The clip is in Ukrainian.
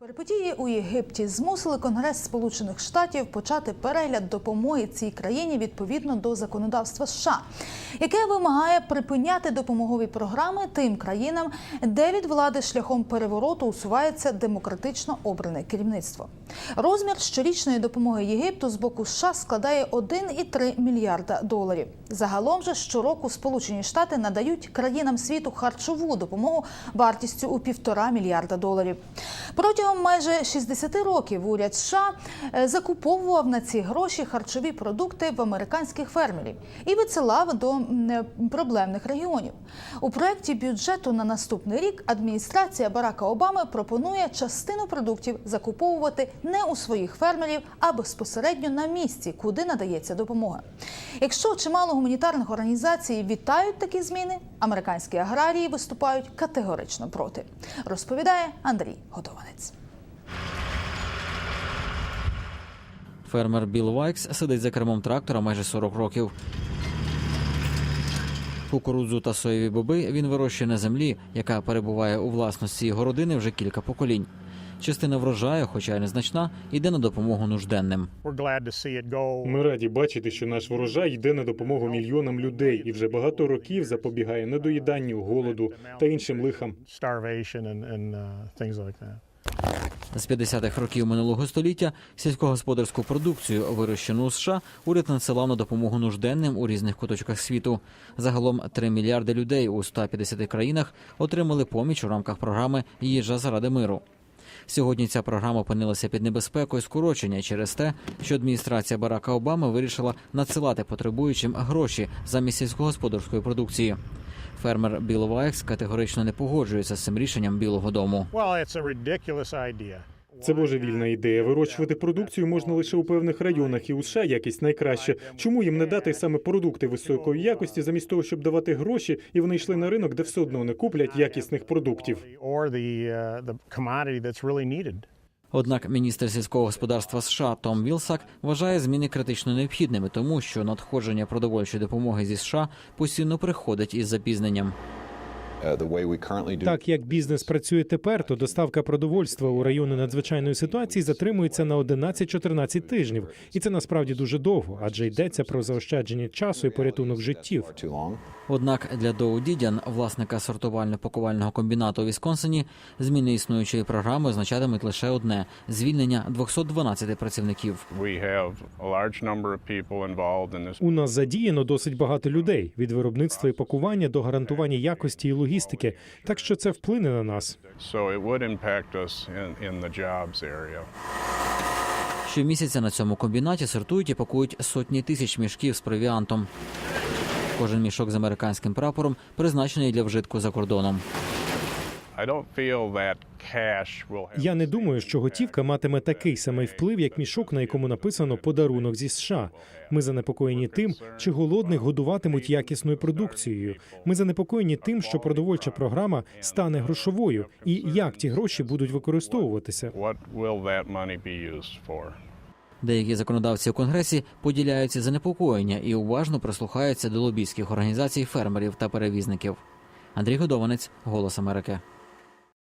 Перипетії у Єгипті змусили Конгрес Сполучених Штатів почати перегляд допомоги цій країні відповідно до законодавства США, яке вимагає припиняти допомогові програми тим країнам, де від влади шляхом перевороту усувається демократично обране керівництво. Розмір щорічної допомоги Єгипту з боку США складає 1,3 мільярда доларів. Загалом же щороку Сполучені Штати надають країнам світу харчову допомогу вартістю у півтора мільярда доларів. Протягом майже 60 років уряд США е, закуповував на ці гроші харчові продукти в американських фермерів і висилав до е, проблемних регіонів. У проєкті бюджету на наступний рік адміністрація Барака Обами пропонує частину продуктів закуповувати не у своїх фермерів, а безпосередньо на місці, куди надається допомога. Якщо чимало гуманітарних організацій вітають такі зміни, американські аграрії виступають категорично проти. Розповідає Андрій Готованець. Фермер Білл Вайкс сидить за кермом трактора майже 40 років. Кукурудзу та соєві боби він вирощує на землі, яка перебуває у власності його родини вже кілька поколінь. Частина врожаю, хоча й незначна, йде на допомогу нужденним. We're glad to see it go. Ми раді бачити, що наш врожай йде на допомогу мільйонам людей і вже багато років запобігає недоїданню, голоду та іншим лихам. З 50-х років минулого століття сільськогосподарську продукцію, вирощену у США, уряд надсилав на допомогу нужденним у різних куточках світу. Загалом 3 мільярди людей у 150 країнах отримали поміч у рамках програми Їжа заради миру. Сьогодні ця програма опинилася під небезпекою скорочення через те, що адміністрація Барака Обами вирішила надсилати потребуючим гроші замість сільськогосподарської продукції. Фермер Білл Вайкс категорично не погоджується з цим рішенням Білого Дому. Це божевільна ідея. Вирощувати продукцію можна лише у певних районах, і у США якість найкраща. Чому їм не дати саме продукти високої якості, замість того, щоб давати гроші, і вони йшли на ринок, де все одно не куплять якісних продуктів. Однак міністр сільського господарства США Том Вілсак вважає зміни критично необхідними, тому що надходження продовольчої допомоги зі США постійно приходить із запізненням. Так як бізнес працює тепер, то доставка продовольства у райони надзвичайної ситуації затримується на 11-14 тижнів, і це насправді дуже довго, адже йдеться про заощадження часу і порятунок життів. Однак для Доу Дідян, власника сортувально-пакувального комбінату у Вісконсині, зміни існуючої програми означатимуть лише одне звільнення 212 працівників. We have a large number of people involved in this. У нас задіяно досить багато людей від виробництва і пакування до гарантування якості і логістики, так що це вплине на нас. Щомісяця на цьому комбінаті сортують і пакують сотні тисяч мішків з провіантом. Кожен мішок з американським прапором призначений для вжитку за кордоном. Я не думаю, що готівка матиме такий самий вплив, як мішок, на якому написано подарунок зі США. Ми занепокоєні тим, чи голодних годуватимуть якісною продукцією. Ми занепокоєні тим, що продовольча програма стане грошовою, і як ті гроші будуть використовуватися. Деякі законодавці у конгресі поділяють ці занепокоєння і уважно прислухаються до лобійських організацій фермерів та перевізників. Андрій Годованець, Голос Америки.